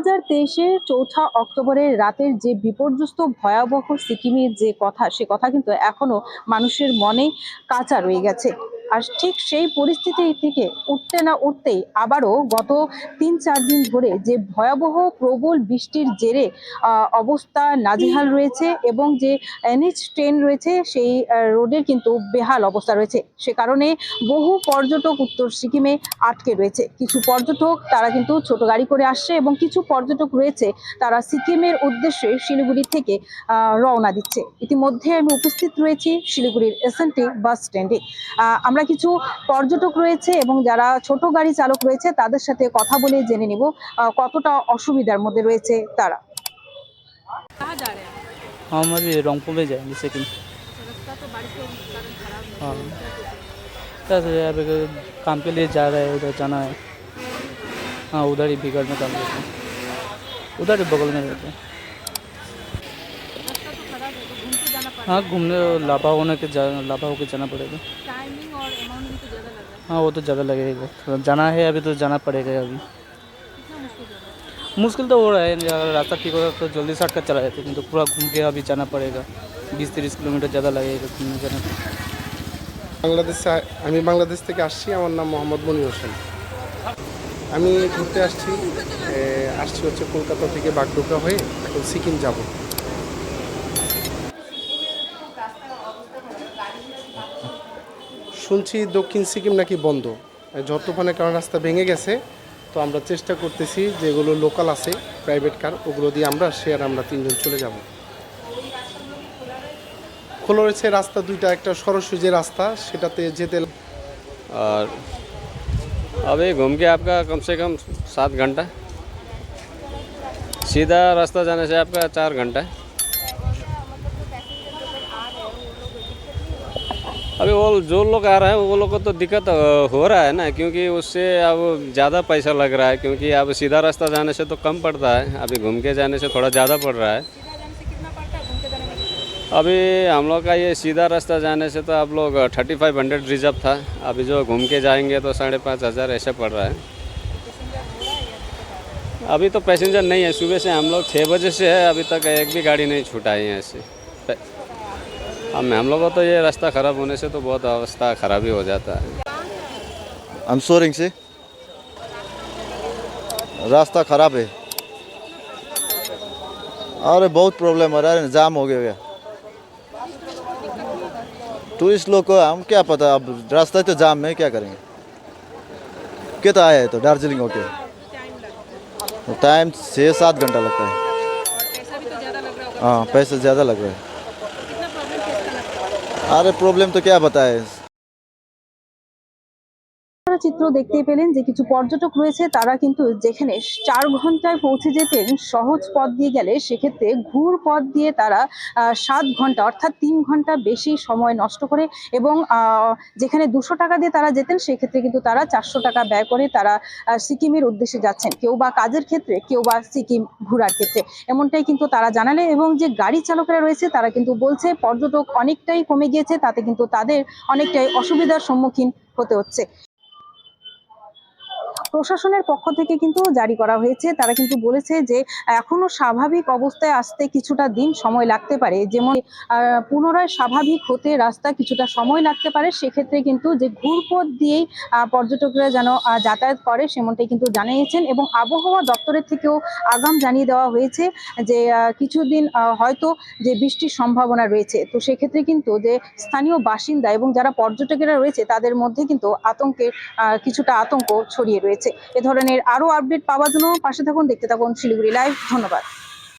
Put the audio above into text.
হাজার তেইশের চৌঠা অক্টোবরের রাতের যে বিপর্যস্ত ভয়াবহ সিকিমের যে কথা, সে কথা কিন্তু এখনও মানুষের মনে কাঁচা রয়ে গেছে। আর ঠিক সেই পরিস্থিতি থেকে উঠতে না উঠতেই আবারও গত তিন চার দিন ধরে যে ভয়াবহ প্রবল বৃষ্টির জেরে অবস্থা নাজেহাল রয়েছে এবং যে এনএইচ ট্রেন রয়েছে সেই রোডের কিন্তু বেহাল অবস্থা রয়েছে। সে কারণে বহু পর্যটক উত্তর সিকিমে আটকে রয়েছে। কিছু পর্যটক তারা কিন্তু ছোট গাড়ি করে আসছে এবং কিছু পর্যটক রয়েছে তারা সিকিমের উদ্দেশ্যে শিলিগুড়ি থেকে রওনা দিচ্ছে। ইতিমধ্যে আমি উপস্থিত রয়েছি শিলিগুড়ির এসএনটি বাস স্ট্যান্ডে। আহ, আমরা কিছু পর্যটক রয়েছে এবং যারা ছোট গাড়ি চালক রয়েছে তাদের সাথে কথা বলে জেনে নিব আহ, কতটা অসুবিধার মধ্যে রয়েছে তারা कहाँ जा रहे हैं हम अभी रोंगपुर में जाएंगे सेकंड रास्ता तो बारिश के कारण खराब है हाँ कैसे यहाँ पे काम के लिए जा रहे हैं उधर जाना है हाँ उधर ही बिगड़ में काम करते हैं उधर ही बगल में रहते हैं है तो घूम के जाना पड़ेगा हाँ घूमने लाभा होने के जा लाभा होके जाना पड़ेगा टाइमिंग और अमाउंट भी तो ज़्यादा लग रहा है हाँ वो तो ज़्यादा लगेगा थोड़ा जाना है अभी तो जाना पड़ेगा अभी कितना मुश्किल हो रहा है मुश्किल तो हो रहा है अगर रास्ता ठीक होगा तो जल्दी शॉर्ट कट चला जाते কিন্তু पूरा घूम के अभी जाना पड़ेगा बीस तीस किलोमीटर ज़्यादा लगेगा घूमने जाने में বাংলাদেশ আমি বাংলাদেশ থেকে আসছি আমার নাম মোহাম্মদ মনির হোসেন আমি ঘুরতে আসছি এ, আসছি হচ্ছে কলকাতা থেকে বাগডোগরা হয়ে এখন সিকিম যাব শুনছি দক্ষিণ সিকিম নাকি বন্ধ যত তুফানের কারণে রাস্তা ভেঙে গেছে তো আমরা চেষ্টা করতেছি যেগুলো লোকাল আছে প্রাইভেট কার ওগুলো দিয়ে আমরা শেয়ার আমরা তিনজন চলে যাব খোলা রয়েছে রাস্তা দুইটা একটা সরস্বতী যে রাস্তা সেটাতে যেতে और अभी घूम के आपका कम से कम सात घंटा सीधा रास्ता जाने से आपका चार घंटा अभी वो जो लोग आ रहे हैं वो लोग को तो दिक्कत हो रहा है ना क्योंकि उससे अब ज़्यादा पैसा लग रहा है क्योंकि अब सीधा रास्ता जाने से तो कम पड़ता है अभी घूम के जाने से थोड़ा ज़्यादा पड़ रहा है। अभी हम लोग का ये सीधा रास्ता जाने से तो आप लोग थर्टी फाइव हंड्रेड रिज़र्व था अभी जो घूम के जाएँगे तो साढ़े पाँच हज़ार ऐसा पड़ रहा है? अभी तो पैसेंजर नहीं है सुबह से हम लोग छः बजे से है अभी तक एक भी गाड़ी नहीं छूटा है यहाँ से। हम हम लोग को तो ये रास्ता ख़राब होने से तो बहुत अवस्था ख़राब ही हो जाता है। हम सोरिंग से। रास्ता खराब है। अरे बहुत प्रॉब्लम हो रहा है जाम हो गया। टूरिस्ट लोग को हम क्या पता अब रास्ता तो जाम है क्या करेंगे? कितना आया है तो दार्जिलिंग होके। तो टाइम छः सात घंटा लगता है। पैसा भी तो ज़्यादा लग रहा होगा। हाँ पैसे ज़्यादा लग रहा है कितना प्रॉब्लम फेस करना पड़ेगा अरे प्रॉब्लम तो क्या बताए? চিত্র দেখতেই পেলেন যে কিছু পর্যটক রয়েছে, তারা কিন্তু যেখানে চার ঘন্টায় পৌঁছে যেতেন, সহজ পথ দিয়ে গেলে সেক্ষেত্রে ঘুর পথ দিয়ে তারা সাত ঘণ্টা অর্থাৎ তিন ঘণ্টা বেশি সময় নষ্ট করে এবং যেখানে দুশো টাকা দিয়ে তারা যেতেন সেক্ষেত্রে কিন্তু তারা চারশো টাকা ব্যয় করে তারা সিকিমের উদ্দেশ্যে যাচ্ছেন। কেউ বা কাজের ক্ষেত্রে, কেউ বা সিকিম ঘোরার ক্ষেত্রে। এমনটাই কিন্তু তারা জানালে এবং যে গাড়ি চালকরা রয়েছে, তারা কিন্তু বলছে পর্যটক অনেকটাই কমে গিয়েছে, তাতে কিন্তু তাদের অনেকটাই অসুবিধার সম্মুখীন হতে হচ্ছে। প্রশাসনের পক্ষ থেকে কিন্তু জারি করা হয়েছে। তারা কিন্তু বলেছে যে, এখনও স্বাভাবিক অবস্থায় আসতে কিছুটা দিন সময় লাগতে পারে। যেমন পুনরায় স্বাভাবিক হতে রাস্তা কিছুটা সময় লাগতে পারে। সেক্ষেত্রে কিন্তু যে ঘুরপথ দিয়েই পর্যটকরা যেন যাতায়াত করে সেমনটাই কিন্তু জানিয়েছেন এবং আবহাওয়া দপ্তরের থেকেও আগাম জানিয়ে দেওয়া হয়েছে যে কিছুদিন হয়তো যে বৃষ্টির সম্ভাবনা রয়েছে। তো সেক্ষেত্রে কিন্তু যে স্থানীয় বাসিন্দা এবং যারা পর্যটকেরা রয়েছে, তাদের মধ্যে কিন্তু আতঙ্কের কিছুটা আতঙ্ক ছড়িয়ে রয়েছে। এ ধরনের আরও আপডেট পাওয়ার জন্য পাশে থাকুন দেখতে থাকুন শিলিগুড়ি লাইভ ধন্যবাদ।